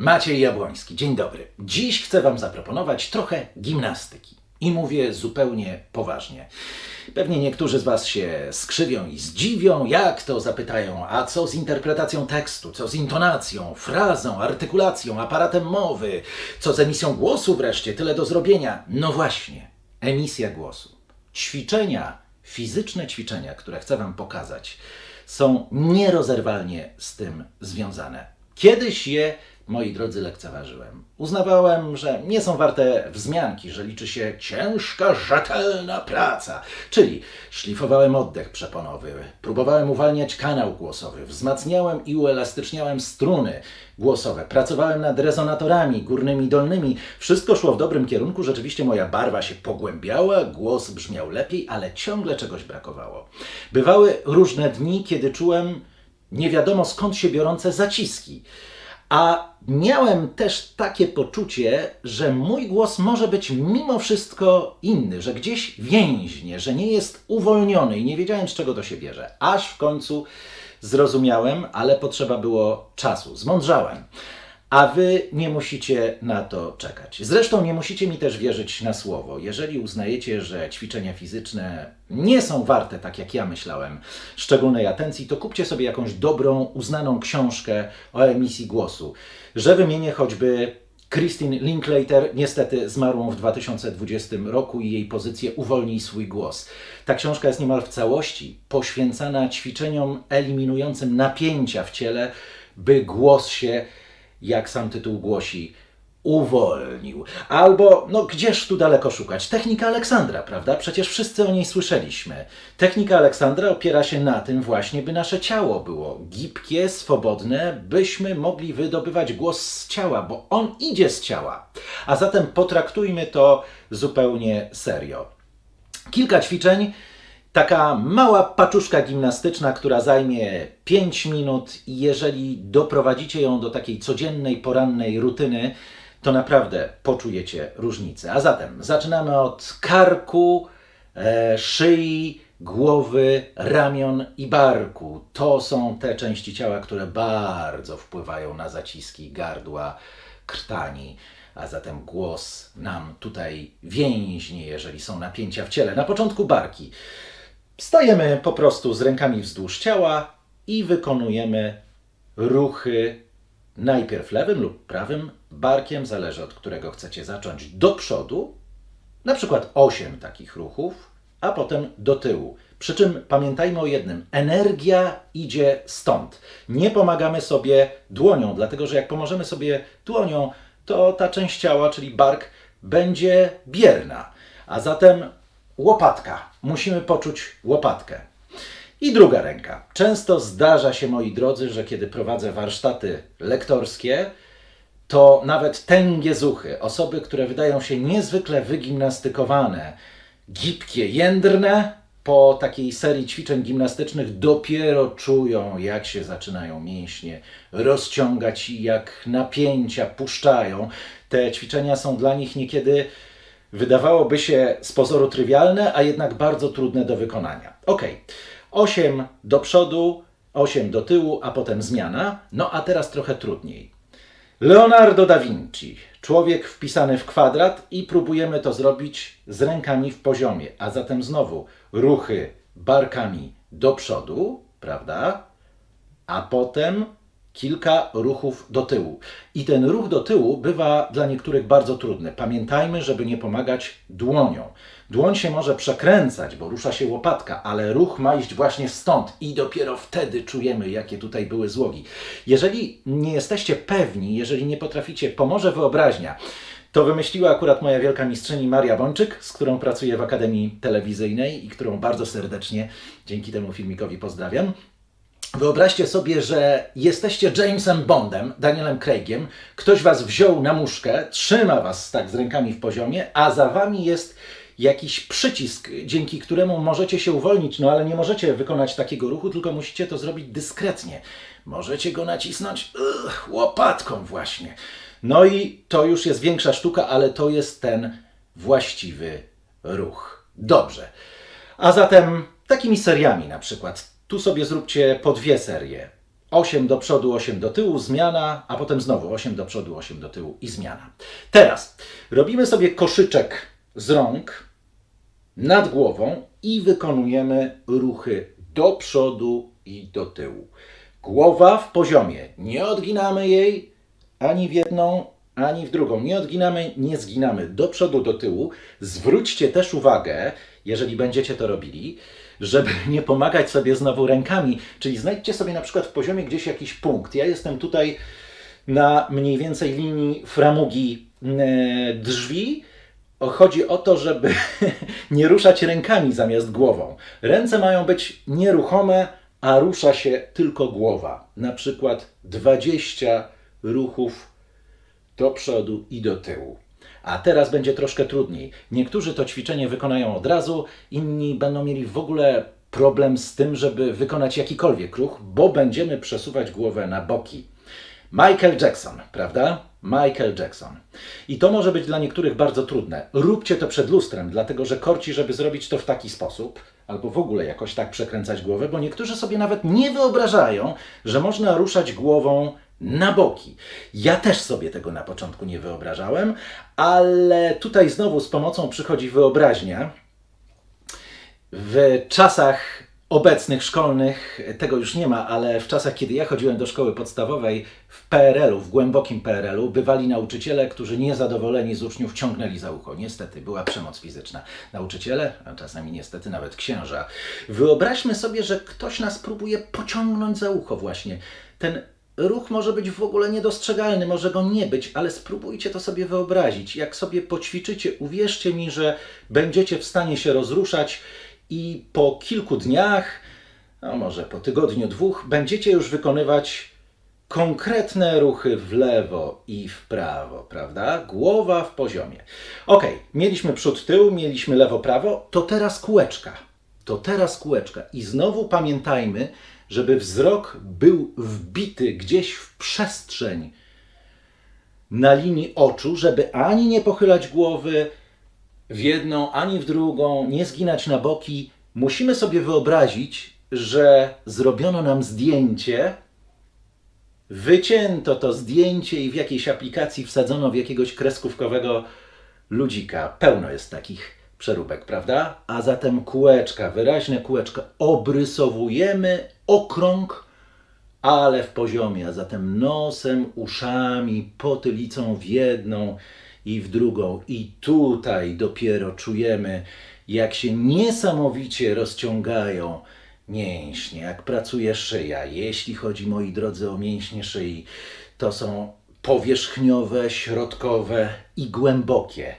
Maciej Jabłoński, dzień dobry. Dziś chcę Wam zaproponować trochę gimnastyki. I mówię zupełnie poważnie. Pewnie niektórzy z Was się skrzywią i zdziwią, jak to zapytają, a co z interpretacją tekstu, co z intonacją, frazą, artykulacją, aparatem mowy, co z emisją głosu wreszcie, tyle do zrobienia. No właśnie, emisja głosu. Ćwiczenia, fizyczne ćwiczenia, które chcę Wam pokazać, są nierozerwalnie z tym związane. Kiedyś je, moi drodzy, lekceważyłem. Uznawałem, że nie są warte wzmianki, że liczy się ciężka, rzetelna praca. Czyli szlifowałem oddech przeponowy, próbowałem uwalniać kanał głosowy, wzmacniałem i uelastyczniałem struny głosowe, pracowałem nad rezonatorami górnymi, dolnymi. Wszystko szło w dobrym kierunku, rzeczywiście moja barwa się pogłębiała, głos brzmiał lepiej, ale ciągle czegoś brakowało. Bywały różne dni, kiedy czułem nie wiadomo skąd się biorące zaciski. A miałem też takie poczucie, że mój głos może być mimo wszystko inny, że gdzieś więźnie, że nie jest uwolniony i nie wiedziałem z czego to się bierze. Aż w końcu zrozumiałem, ale potrzeba było czasu. Zmądrzałem. A wy nie musicie na to czekać. Zresztą nie musicie mi też wierzyć na słowo. Jeżeli uznajecie, że ćwiczenia fizyczne nie są warte, tak jak ja myślałem, szczególnej atencji, to kupcie sobie jakąś dobrą, uznaną książkę o emisji głosu. Że wymienię choćby Christine Linklater, niestety zmarłą w 2020 roku i jej pozycję Uwolnij swój głos. Ta książka jest niemal w całości poświęcana ćwiczeniom eliminującym napięcia w ciele, by głos się jak sam tytuł głosi, uwolnił. Albo, no gdzież tu daleko szukać? Technika Aleksandra, prawda? Przecież wszyscy o niej słyszeliśmy. Technika Aleksandra opiera się na tym właśnie, by nasze ciało było gibkie, swobodne, byśmy mogli wydobywać głos z ciała, bo on idzie z ciała. A zatem potraktujmy to zupełnie serio. Kilka ćwiczeń Taka mała paczuszka gimnastyczna, która zajmie 5 minut i jeżeli doprowadzicie ją do takiej codziennej, porannej rutyny, to naprawdę poczujecie różnicę. A zatem zaczynamy od karku, e, szyi, głowy, ramion i barku. To są te części ciała, które bardzo wpływają na zaciski gardła, krtani. A zatem głos nam tutaj więźnie, jeżeli są napięcia w ciele. Na początku barki. Stajemy po prostu z rękami wzdłuż ciała i wykonujemy ruchy najpierw lewym lub prawym barkiem, zależy od którego chcecie zacząć, do przodu, na przykład 8 takich ruchów, a potem do tyłu. Przy czym pamiętajmy o jednym: energia idzie stąd. Nie pomagamy sobie dłonią, dlatego że jak pomożemy sobie dłonią, to ta część ciała, czyli bark, będzie bierna. A zatem łopatka. Musimy poczuć łopatkę. I druga ręka. Często zdarza się, moi drodzy, że kiedy prowadzę warsztaty lektorskie, to nawet tęgie zuchy, osoby, które wydają się niezwykle wygimnastykowane, gibkie, jędrne, po takiej serii ćwiczeń gimnastycznych dopiero czują, jak się zaczynają mięśnie rozciągać i jak napięcia puszczają. Te ćwiczenia są dla nich niekiedy wydawałoby się z pozoru trywialne, a jednak bardzo trudne do wykonania. Ok, 8 do przodu, 8 do tyłu, a potem zmiana. No a teraz trochę trudniej. Leonardo da Vinci, człowiek wpisany w kwadrat i próbujemy to zrobić z rękami w poziomie, a zatem znowu ruchy barkami do przodu, prawda? A potem kilka ruchów do tyłu. I ten ruch do tyłu bywa dla niektórych bardzo trudny. Pamiętajmy, żeby nie pomagać dłonią. Dłoń się może przekręcać, bo rusza się łopatka, ale ruch ma iść właśnie stąd i dopiero wtedy czujemy, jakie tutaj były złogi. Jeżeli nie jesteście pewni, jeżeli nie potraficie, pomoże wyobraźnia. To wymyśliła akurat moja wielka mistrzyni Maria Bończyk, z którą pracuję w Akademii Telewizyjnej i którą bardzo serdecznie dzięki temu filmikowi pozdrawiam. Wyobraźcie sobie, że jesteście Jamesem Bondem, Danielem Craigiem, ktoś was wziął na muszkę, trzyma was tak z rękami w poziomie, a za wami jest jakiś przycisk, dzięki któremu możecie się uwolnić, no ale nie możecie wykonać takiego ruchu, tylko musicie to zrobić dyskretnie. Możecie go nacisnąć ugh, łopatką właśnie. No i to już jest większa sztuka, ale to jest ten właściwy ruch. Dobrze. A zatem takimi seriami na przykład tu sobie zróbcie po dwie serie. 8 do przodu, 8 do tyłu, zmiana, a potem znowu 8 do przodu, 8 do tyłu i zmiana. Teraz robimy sobie koszyczek z rąk nad głową i wykonujemy ruchy do przodu i do tyłu. Głowa w poziomie. Nie odginamy jej ani w jedną, ani w drugą. Nie odginamy, nie zginamy do przodu, do tyłu. Zwróćcie też uwagę, jeżeli będziecie to robili, żeby nie pomagać sobie znowu rękami. Czyli znajdźcie sobie na przykład w poziomie gdzieś jakiś punkt. Ja jestem tutaj na mniej więcej linii framugi e, drzwi. Chodzi o to, żeby nie ruszać rękami zamiast głową. Ręce mają być nieruchome, a rusza się tylko głowa. Na przykład 20 ruchów do przodu i do tyłu. A teraz będzie troszkę trudniej. Niektórzy to ćwiczenie wykonają od razu, inni będą mieli w ogóle problem z tym, żeby wykonać jakikolwiek ruch, bo będziemy przesuwać głowę na boki. Michael Jackson, prawda? Michael Jackson. I to może być dla niektórych bardzo trudne. Róbcie to przed lustrem, dlatego że korci, żeby zrobić to w taki sposób, albo w ogóle jakoś tak przekręcać głowę, bo niektórzy sobie nawet nie wyobrażają, że można ruszać głową na boki. Ja też sobie tego na początku nie wyobrażałem, ale tutaj znowu z pomocą przychodzi wyobraźnia. W czasach obecnych szkolnych tego już nie ma, ale w czasach, kiedy ja chodziłem do szkoły podstawowej w PRL-u, w głębokim PRL-u, bywali nauczyciele, którzy niezadowoleni z uczniów ciągnęli za ucho. Niestety, była przemoc fizyczna. Nauczyciele, a czasami niestety nawet księża. Wyobraźmy sobie, że ktoś nas próbuje pociągnąć za ucho właśnie. Ten ruch może być w ogóle niedostrzegalny, może go nie być, ale spróbujcie to sobie wyobrazić. Jak sobie poćwiczycie, uwierzcie mi, że będziecie w stanie się rozruszać i po kilku dniach, no może po tygodniu, dwóch, będziecie już wykonywać konkretne ruchy w lewo i w prawo, prawda? Głowa w poziomie. Ok, mieliśmy przód, tył, mieliśmy lewo, prawo, to teraz kółeczka. To teraz kółeczka. I znowu pamiętajmy, żeby wzrok był wbity gdzieś w przestrzeń na linii oczu, żeby ani nie pochylać głowy w jedną, ani w drugą, nie zginać na boki. Musimy sobie wyobrazić, że zrobiono nam zdjęcie, wycięto to zdjęcie i w jakiejś aplikacji wsadzono w jakiegoś kreskówkowego ludzika. Pełno jest takich przeróbek, prawda? A zatem kółeczka, wyraźne kółeczka. Obrysowujemy okrąg, ale w poziomie, a zatem nosem, uszami, potylicą w jedną i w drugą. I tutaj dopiero czujemy, jak się niesamowicie rozciągają mięśnie, jak pracuje szyja. Jeśli chodzi, moi drodzy, o mięśnie szyi, to są powierzchniowe, środkowe i głębokie.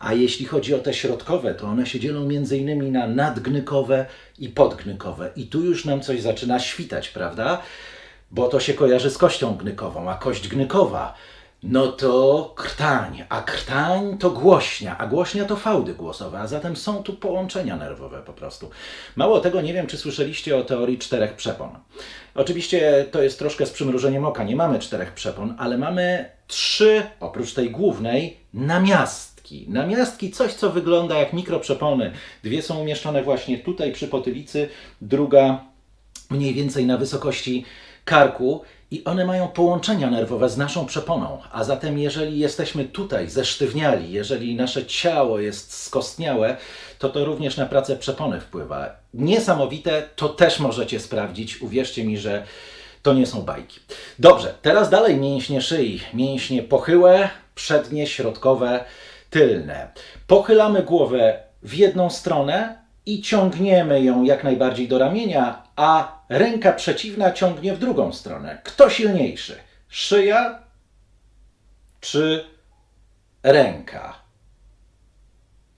A jeśli chodzi o te środkowe, to one się dzielą między innymi na nadgnykowe i podgnykowe. I tu już nam coś zaczyna świtać, prawda? Bo to się kojarzy z kością gnykową, a kość gnykowa no to krtań, a krtań to głośnia, a głośnia to fałdy głosowe, a zatem są tu połączenia nerwowe po prostu. Mało tego, nie wiem, czy słyszeliście o teorii czterech przepon. Oczywiście to jest troszkę z przymrużeniem oka, nie mamy czterech przepon, ale mamy trzy, oprócz tej głównej, namiastki. Namiastki, coś co wygląda jak mikroprzepony. Dwie są umieszczone właśnie tutaj przy potylicy, druga mniej więcej na wysokości karku i one mają połączenia nerwowe z naszą przeponą. A zatem, jeżeli jesteśmy tutaj zesztywniali, jeżeli nasze ciało jest skostniałe, to to również na pracę przepony wpływa. Niesamowite, to też możecie sprawdzić. Uwierzcie mi, że to nie są bajki. Dobrze, teraz dalej mięśnie szyi. Mięśnie pochyłe, przednie, środkowe, tylne. Pochylamy głowę w jedną stronę i ciągniemy ją jak najbardziej do ramienia, a ręka przeciwna ciągnie w drugą stronę. Kto silniejszy? Szyja czy ręka?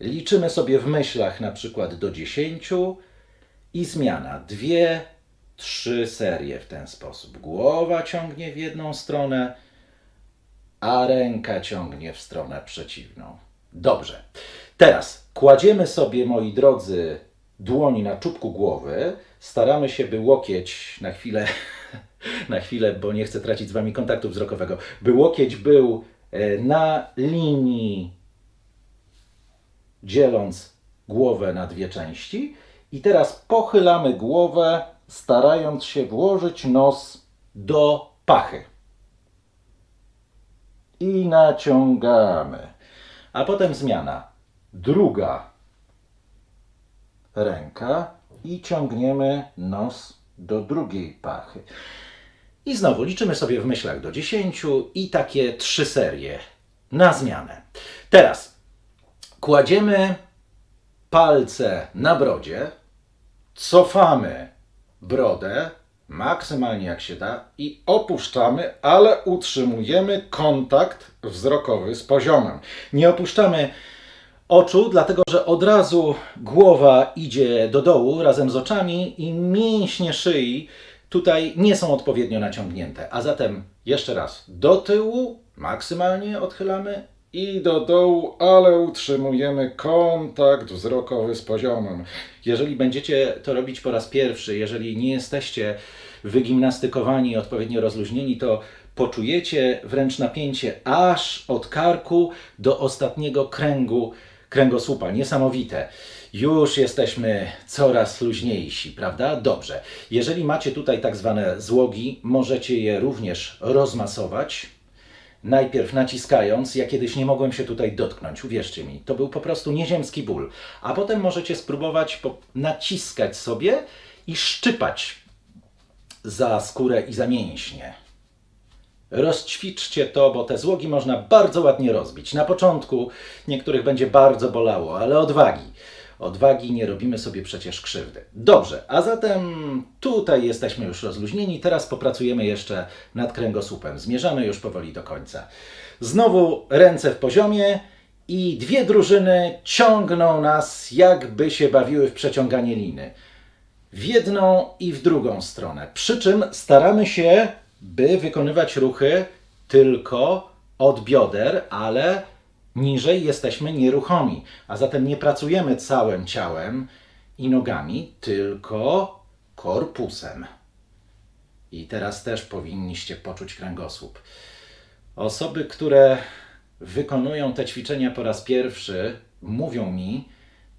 Liczymy sobie w myślach na przykład do 10 i zmiana. Dwie, trzy serie w ten sposób. Głowa ciągnie w jedną stronę, a ręka ciągnie w stronę przeciwną. Dobrze. Teraz kładziemy sobie, moi drodzy, dłoni na czubku głowy. Staramy się, by łokieć na chwilę, na chwilę, bo nie chcę tracić z Wami kontaktu wzrokowego, by łokieć był e, na linii, dzieląc głowę na dwie części. I teraz pochylamy głowę, starając się włożyć nos do pachy. I naciągamy. A potem zmiana. Druga ręka i ciągniemy nos do drugiej pachy. I znowu liczymy sobie w myślach do 10 i takie trzy serie na zmianę. Teraz kładziemy palce na brodzie, cofamy brodę maksymalnie jak się da i opuszczamy, ale utrzymujemy kontakt wzrokowy z poziomem. Nie opuszczamy oczu, dlatego że od razu głowa idzie do dołu razem z oczami i mięśnie szyi tutaj nie są odpowiednio naciągnięte. A zatem jeszcze raz do tyłu maksymalnie odchylamy i do dołu, ale utrzymujemy kontakt wzrokowy z poziomem. Jeżeli będziecie to robić po raz pierwszy, jeżeli nie jesteście wygimnastykowani, odpowiednio rozluźnieni, to poczujecie wręcz napięcie aż od karku do ostatniego kręgu kręgosłupa. Niesamowite. Już jesteśmy coraz luźniejsi, prawda? Dobrze. Jeżeli macie tutaj tak zwane złogi, możecie je również rozmasować. Najpierw naciskając, ja kiedyś nie mogłem się tutaj dotknąć, uwierzcie mi, to był po prostu nieziemski ból. A potem możecie spróbować naciskać sobie i szczypać za skórę i za mięśnie. Rozćwiczcie to, bo te złogi można bardzo ładnie rozbić. Na początku niektórych będzie bardzo bolało, ale odwagi. Odwagi nie robimy sobie przecież krzywdy. Dobrze, a zatem tutaj jesteśmy już rozluźnieni. Teraz popracujemy jeszcze nad kręgosłupem. Zmierzamy już powoli do końca. Znowu ręce w poziomie i dwie drużyny ciągną nas, jakby się bawiły w przeciąganie liny w jedną i w drugą stronę. Przy czym staramy się, by wykonywać ruchy tylko od bioder, ale niżej jesteśmy nieruchomi, a zatem nie pracujemy całym ciałem i nogami, tylko korpusem. I teraz też powinniście poczuć kręgosłup. Osoby, które wykonują te ćwiczenia po raz pierwszy, mówią mi,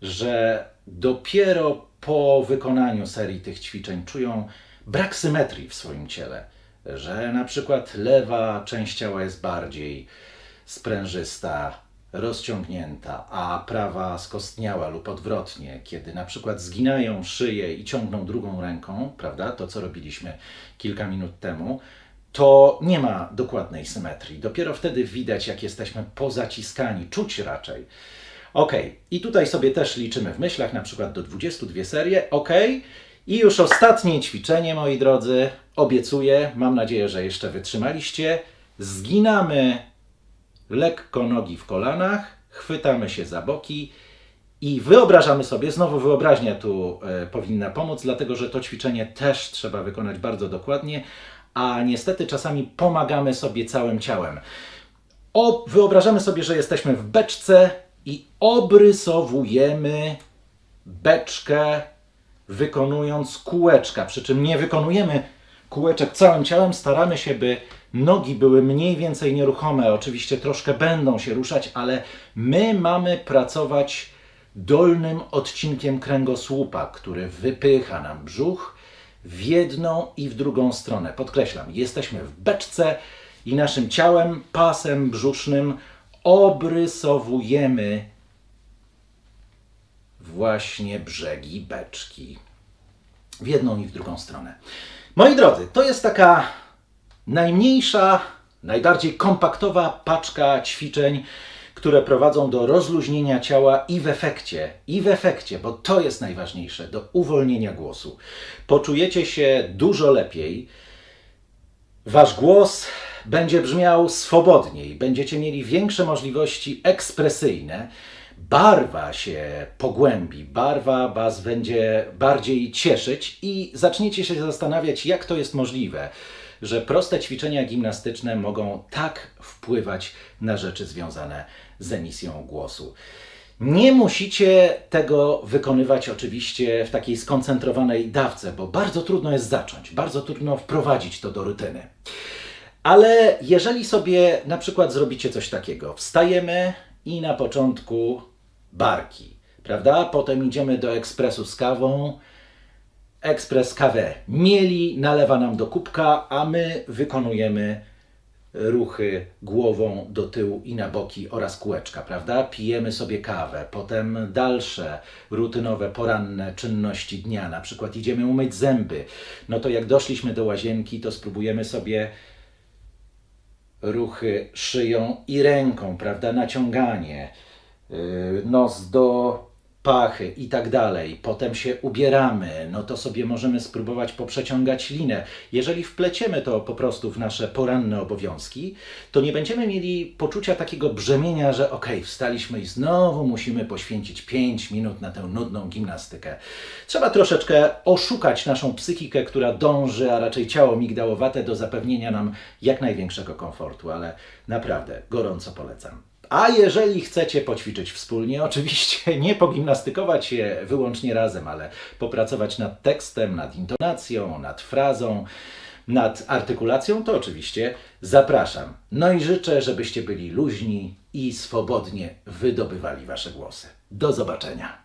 że dopiero po wykonaniu serii tych ćwiczeń czują brak symetrii w swoim ciele, że na przykład lewa część ciała jest bardziej sprężysta, rozciągnięta, a prawa skostniała lub odwrotnie, kiedy na przykład zginają szyję i ciągną drugą ręką, prawda, to co robiliśmy kilka minut temu, to nie ma dokładnej symetrii. Dopiero wtedy widać, jak jesteśmy pozaciskani, czuć raczej. Ok, i tutaj sobie też liczymy w myślach, na przykład do 22 serie. Ok, i już ostatnie ćwiczenie, moi drodzy. Obiecuję, mam nadzieję, że jeszcze wytrzymaliście. Zginamy lekko nogi w kolanach, chwytamy się za boki i wyobrażamy sobie, znowu wyobraźnia tu e, powinna pomóc, dlatego że to ćwiczenie też trzeba wykonać bardzo dokładnie, a niestety czasami pomagamy sobie całym ciałem. O, wyobrażamy sobie, że jesteśmy w beczce i obrysowujemy beczkę, wykonując kółeczka. Przy czym nie wykonujemy kółeczek całym ciałem, staramy się, by nogi były mniej więcej nieruchome. Oczywiście troszkę będą się ruszać, ale my mamy pracować dolnym odcinkiem kręgosłupa, który wypycha nam brzuch w jedną i w drugą stronę. Podkreślam, jesteśmy w beczce i naszym ciałem, pasem brzusznym obrysowujemy właśnie brzegi beczki. W jedną i w drugą stronę. Moi drodzy, to jest taka najmniejsza, najbardziej kompaktowa paczka ćwiczeń, które prowadzą do rozluźnienia ciała i w efekcie, i w efekcie, bo to jest najważniejsze, do uwolnienia głosu. Poczujecie się dużo lepiej, Wasz głos będzie brzmiał swobodniej, będziecie mieli większe możliwości ekspresyjne, barwa się pogłębi, barwa Was będzie bardziej cieszyć i zaczniecie się zastanawiać, jak to jest możliwe, że proste ćwiczenia gimnastyczne mogą tak wpływać na rzeczy związane z emisją głosu. Nie musicie tego wykonywać oczywiście w takiej skoncentrowanej dawce, bo bardzo trudno jest zacząć, bardzo trudno wprowadzić to do rutyny. Ale jeżeli sobie na przykład zrobicie coś takiego, wstajemy i na początku barki, prawda? Potem idziemy do ekspresu z kawą ekspres kawę mieli, nalewa nam do kubka, a my wykonujemy ruchy głową do tyłu i na boki oraz kółeczka, prawda? Pijemy sobie kawę, potem dalsze rutynowe, poranne czynności dnia, na przykład idziemy umyć zęby. No to jak doszliśmy do łazienki, to spróbujemy sobie ruchy szyją i ręką, prawda? Naciąganie, yy, nos do pachy i tak dalej. Potem się ubieramy, no to sobie możemy spróbować poprzeciągać linę. Jeżeli wpleciemy to po prostu w nasze poranne obowiązki, to nie będziemy mieli poczucia takiego brzemienia, że okej, wstaliśmy i znowu musimy poświęcić 5 minut na tę nudną gimnastykę. Trzeba troszeczkę oszukać naszą psychikę, która dąży, a raczej ciało migdałowate do zapewnienia nam jak największego komfortu, ale naprawdę gorąco polecam. A jeżeli chcecie poćwiczyć wspólnie, oczywiście nie pogimnastykować się wyłącznie razem, ale popracować nad tekstem, nad intonacją, nad frazą, nad artykulacją, to oczywiście zapraszam. No i życzę, żebyście byli luźni i swobodnie wydobywali wasze głosy. Do zobaczenia.